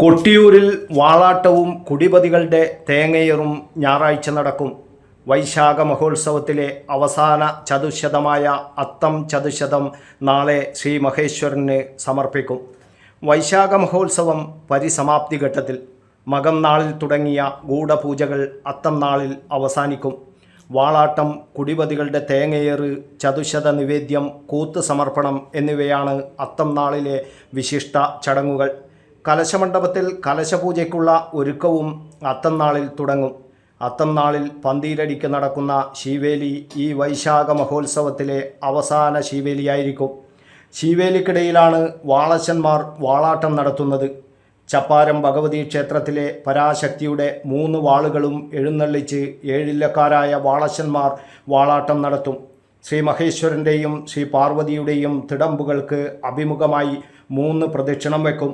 കൊട്ടിയൂരിൽ വാളാട്ടവും കുടിപതികളുടെ തേങ്ങയേറും ഞായറാഴ്ച നടക്കും. വൈശാഖ മഹോത്സവത്തിലെ അവസാന ചതുശതമായ അത്തം ചതുശതം നാളെ ശ്രീ മഹേശ്വരന് സമർപ്പിക്കും. വൈശാഖ മഹോത്സവം പരിസമാപ്തി ഘട്ടത്തിൽ മകം നാളിൽ തുടങ്ങിയ ഗൂഢപൂജകൾ അത്തം നാളിൽ അവസാനിക്കും. വാളാട്ടം കുടിപതികളുടെ തേങ്ങയേറ് ചതുശത നിവേദ്യം കൂത്ത് സമർപ്പണം എന്നിവയാണ് അത്തം നാളിലെ വിശിഷ്ട ചടങ്ങുകൾ. കലശമണ്ഡപത്തിൽ കലശപൂജയ്ക്കുള്ള ഒരുക്കവും അത്തന്നാളിൽ തുടങ്ങും. അത്തന്നാളിൽ പന്തീരടിക്ക് നടക്കുന്ന ശിവേലി ഈ വൈശാഖ മഹോത്സവത്തിലെ അവസാന ശിവേലിയായിരിക്കും. ശീവേലിക്കിടയിലാണ് വാളശന്മാർ വാളാട്ടം നടത്തുന്നത്. ചപ്പാരം ഭഗവതി ക്ഷേത്രത്തിലെ പരാശക്തിയുടെ മൂന്ന് വാളുകളും എഴുന്നള്ളിച്ച് ഏഴില്ലക്കാരായ വാളശന്മാർ വാളാട്ടം നടത്തും. ശ്രീ മഹേശ്വരന്റെയും ശ്രീ പാർവതിയുടെയും തിടമ്പുകൾക്ക് അഭിമുഖമായി മൂന്ന് പ്രദക്ഷിണം വെക്കും.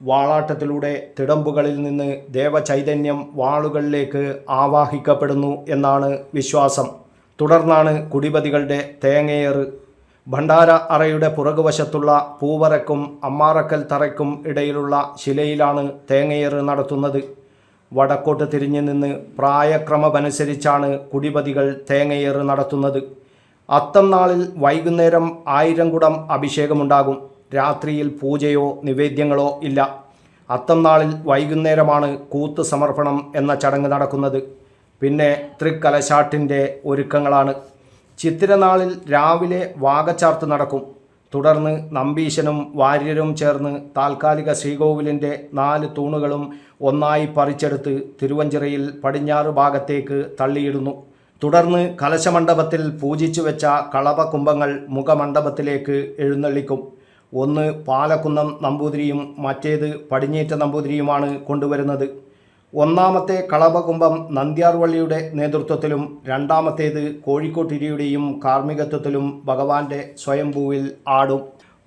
വാളാട്ടത്തിലൂടെ തിടമ്പുകളിൽ നിന്ന് ദേവചൈതന്യം വാളുകളിലേക്ക് ആവാഹിക്കപ്പെടുന്നു എന്നാണ് വിശ്വാസം. തുടർന്നാണ് കുടിപതികളുടെ തേങ്ങയേറ്. ഭണ്ഡാര അറയുടെ പുറകുവശത്തുള്ള പൂവരക്കും അമ്മാറക്കൽ തറയ്ക്കും ഇടയിലുള്ള ശിലയിലാണ് തേങ്ങയേറ് നടത്തുന്നത്. വടക്കോട്ട് തിരിഞ്ഞു നിന്ന് പ്രായക്രമമനുസരിച്ചാണ് കുടിപതികൾ തേങ്ങയേറ് നടത്തുന്നത്. അത്തം നാളിൽ വൈകുന്നേരം ആയിരം കുടം അഭിഷേകമുണ്ടാകും. രാത്രിയിൽ പൂജയോ നിവേദ്യങ്ങളോ ഇല്ല. അത്തം നാളിൽ വൈകുന്നേരമാണ് കൂത്ത് സമർപ്പണം എന്ന ചടങ്ങ് നടക്കുന്നത്. പിന്നെ തൃക്കലശാട്ടിന്റെ ഒരുക്കങ്ങളാണ്. ചിത്തിരനാളിൽ രാവിലെ വാഗച്ചാർത്ത് നടക്കും. തുടർന്ന് നമ്പീശനും വാര്യരും ചേർന്ന് താൽക്കാലിക ശ്രീകോവിലിന്റെ നാല് തൂണുകളും ഒന്നായി പറിച്ചെടുത്ത് തിരുവഞ്ചിറയിൽ പടിഞ്ഞാറ് ഭാഗത്തേക്ക് തള്ളിയിടുന്നു. തുടർന്ന് കലശമണ്ഡപത്തിൽ പൂജിച്ചു വെച്ച കളപകുംഭങ്ങൾ മുഖമണ്ഡപത്തിലേക്ക് എഴുന്നള്ളിക്കും. ഒന്ന് പാലക്കുന്നം നമ്പൂതിരിയും മറ്റേത് പടിഞ്ഞേറ്റ നമ്പൂതിരിയുമാണ് കൊണ്ടുവരുന്നത്. ഒന്നാമത്തെ കളഭകുംഭം നന്ദ്യാർവള്ളിയുടെ നേതൃത്വത്തിലും രണ്ടാമത്തേത് കോഴിക്കോട്ടിരിയുടെയും കാർമ്മികത്വത്തിലും ഭഗവാന്റെ സ്വയംഭൂവിൽ ആടും.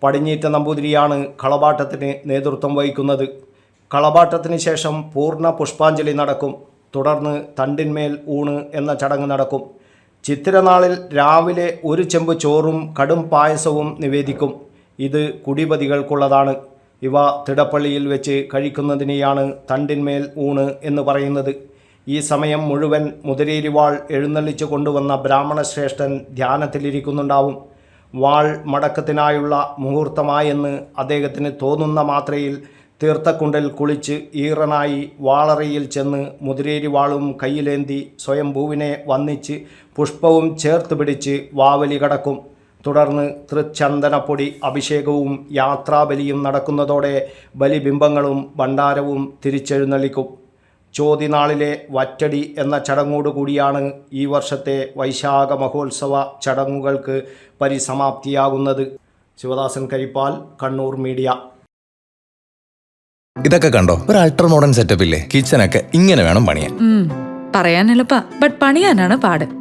പടിഞ്ഞീറ്റ നമ്പൂതിരിയാണ് കളപാട്ടത്തിന് നേതൃത്വം വഹിക്കുന്നത്. കളപാട്ടത്തിന് ശേഷം പൂർണ പുഷ്പാഞ്ജലി നടക്കും. തുടർന്ന് തണ്ടിന്മേൽ ഊണ് എന്ന ചടങ്ങ് നടക്കും. ചിത്തിരനാളിൽ രാവിലെ ഒരു ചെമ്പ് ചോറും കടും പായസവും നിവേദിക്കും. ഇത് കുടിപതികൾക്കുള്ളതാണ്. ഇവ തിടപ്പള്ളിയിൽ വെച്ച് കഴിക്കുന്നതിനെയാണ് തണ്ടിന്മേൽ ഊണ് എന്ന് പറയുന്നത്. ഈ സമയം മുഴുവൻ മുതിരേരിവാൾ എഴുന്നള്ളിച്ചു കൊണ്ടുവന്ന ബ്രാഹ്മണശ്രേഷ്ഠൻ ധ്യാനത്തിലിരിക്കുന്നുണ്ടാവും. വാൾ മടക്കത്തിനായുള്ള മുഹൂർത്തമായെന്ന് അദ്ദേഹത്തിന് തോന്നുന്ന മാത്രയിൽ തീർത്ഥക്കുണ്ടിൽ കുളിച്ച് ഈറനായി വാളറയിൽ ചെന്ന് മുതിരേരി വാളും കയ്യിലേന്തി സ്വയംഭൂവിനെ വന്നിച്ച് പുഷ്പവും ചേർത്ത് പിടിച്ച് വാവലി കടക്കും. തുടർന്ന് തൃച്ചന്ദനപ്പൊടി അഭിഷേകവും യാത്രാബലിയും നടക്കുന്നതോടെ ബലിബിംബങ്ങളും ഭണ്ഡാരവും തിരിച്ചെഴുന്നള്ളിക്കും. ചോതിനാളിലെ വറ്റടി എന്ന ചടങ്ങോടുകൂടിയാണ് ഈ വർഷത്തെ വൈശാഖ മഹോത്സവ ചടങ്ങുകൾക്ക് പരിസമാപ്തിയാകുന്നത്. ശിവദാസൻ കരിപ്പാൽ കണ്ണൂർ മീഡിയ. ഇതൊക്കെ കണ്ടോ? ഒരു അൾട്രാ മോഡേൺ സെറ്റപ്പ് ഇല്ലേ കിച്ചനൊക്കെ ഇങ്ങനെ വേണം പണിയാൻ. എളുപ്പാ ബട്ട് പണിയാനാണ് പാട്.